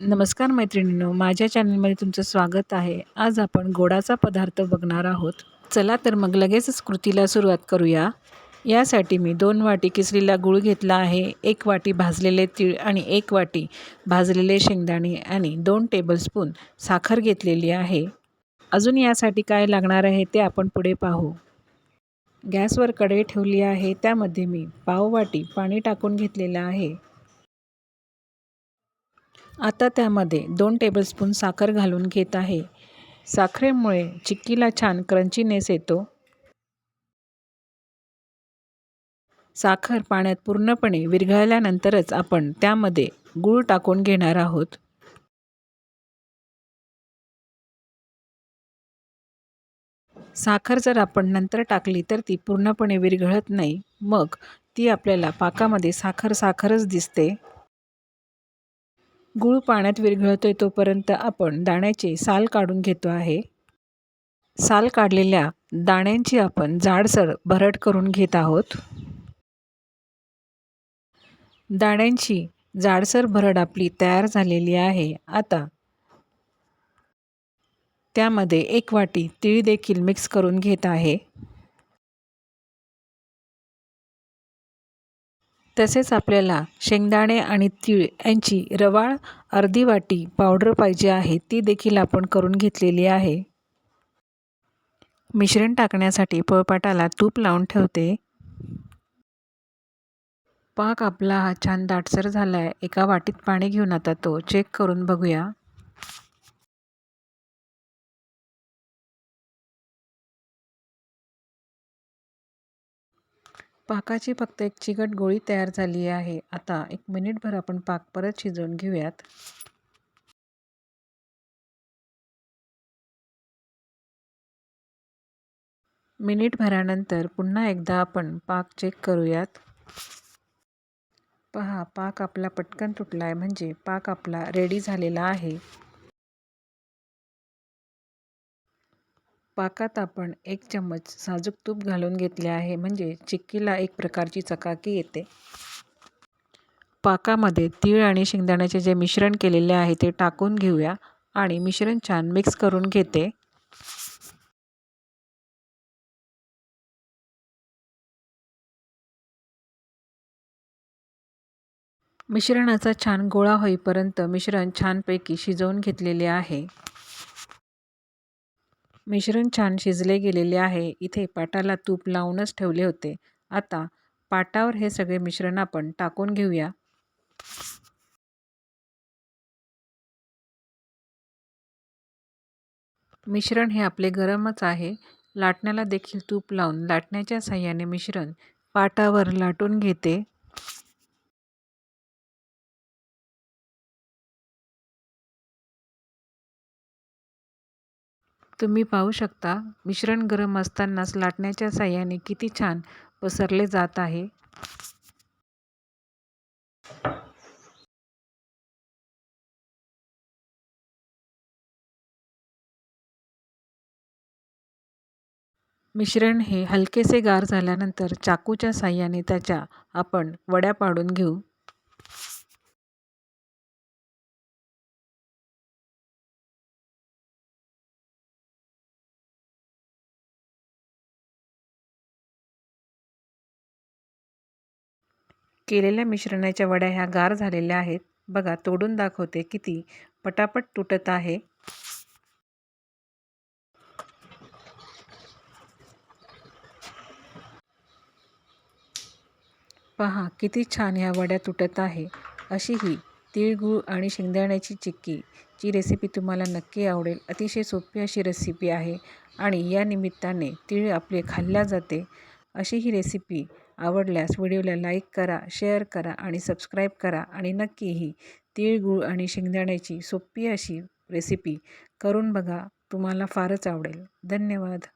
नमस्कार मैत्रिणींनो माझ्या चॅनलमध्ये तुमचं स्वागत आहे. आज आपण गोडाचा पदार्थ बघणार आहोत. चला तर मग लगेचच कृतीला सुरुवात करूया. यासाठी मी दोन वाटी किसलेला गूळ घेतला आहे एक वाटी भाजलेले तीळ आणि एक वाटी भाजलेले शेंगदाणे आणि दोन टेबलस्पून साखर घेतलेली आहे. अजून यासाठी काय लागणार आहे ते आपण पुढे पाहू. गॅसवर कढई ठेवली आहे त्यामध्ये मी पाववाटी पाणी टाकून घेतलेलं आहे. आता त्यामध्ये दोन टेबलस्पून साखर घालून घेत आहे. साखरेमुळे चिक्कीला छान क्रंचीनेस येतो. साखर पाण्यात पूर्णपणे विरघळल्यानंतरच आपण त्यामध्ये गूळ टाकून घेणार आहोत. साखर जर आपण नंतर टाकली तर ती पूर्णपणे विरघळत नाही. मग ती आपल्याला पाकामध्ये साखर साखरच दिसते. गूळ पाण्यात विरघळतो आहे तोपर्यंत आपण दाण्याचे साल काढून घेतो आहे. साल काढलेल्या दाण्यांची आपण जाडसर भरट करून घेत आहोत. दाण्यांची जाडसर भरड आपली तयार झालेली आहे. आता त्यामध्ये एक वाटी तीळ देखील मिक्स करून घेत आहे. तसेच आपल्याला शेंगदाणे आणि तीळ यांची रवाळ अर्धी वाटी पावडर पाहिजे आहे ती देखील आपण करून घेतलेली आहे. मिश्रण टाकण्यासाठी पोळपाटाला तूप लावून ठेवते. पाक आपला हा छान दाटसर झाला आहे एका वाटीत पाणी घेऊन आता तो चेक करून बघूया. पाकाची फक्त एक चिकट गोळी तयार झाली आहे. आता एक मिनिटभर आपण पाक परत शिजवून घेऊयात. मिनिटभरानंतर पुन्हा एकदा आपण पाक चेक करूयात. पहा पाक आपला पटकन तुटला आहे म्हणजे पाक आपला रेडी झालेला आहे. पाकात आपण एक चम्मच साजूक तूप घालून घेतले आहे. म्हणजे चिक्कीला एक प्रकारची चकाकी येते. पाकामध्ये तीळ आणि शेंगदाण्याचे जे मिश्रण केलेले आहे ते टाकून घेऊया आणि मिश्रण छान मिक्स करून घेते. मिश्रणाचा छान गोळा होईपर्यंत मिश्रण छानपैकी शिजवून घेतलेले आहे. मिश्रण छान शिजले गेलेले आहे. इथे पाटाला तूप लावूनच ठेवले होते. आता पाटावर हे सगळे मिश्रण आपण टाकून घेऊया. मिश्रण हे आपले गरमच आहे. लाटण्याला देखील तूप लावून लाटण्याच्या साह्याने मिश्रण पाटावर लाटून घेते. तुम्ही पाहू शकता मिश्रण गरम असतानाच लाटण्याच्या साह्याने किती छान पसरले जात आहे. मिश्रण हे हलकेसे गार झाल्यानंतर चाकूच्या साह्याने त्याच्या आपण वड्या पाडून घेऊ. केलेल्या मिश्रणाच्या वड्या ह्या गार झालेल्या आहेत. बघा तोडून दाखवते किती पटापट तुटत आहे. पहा किती छान ह्या वड्या तुटत आहे. अशी ही तिळगूळ आणि शेंगदाण्याची चिक्की जी रेसिपी तुम्हाला नक्की आवडेल. अतिशय सोपी अशी रेसिपी आहे आणि या निमित्ताने तिळ आपले खाल्ल्या जाते. अशी ही रेसिपी आवडल्यास व्हिडिओला लाईक करा शेअर करा आणि सबस्क्राईब करा. आणि नक्कीही तिळगुळ आणि शेंगदाण्याची सोपी अशी रेसिपी करून बघा. तुम्हाला फारच आवडेल. धन्यवाद.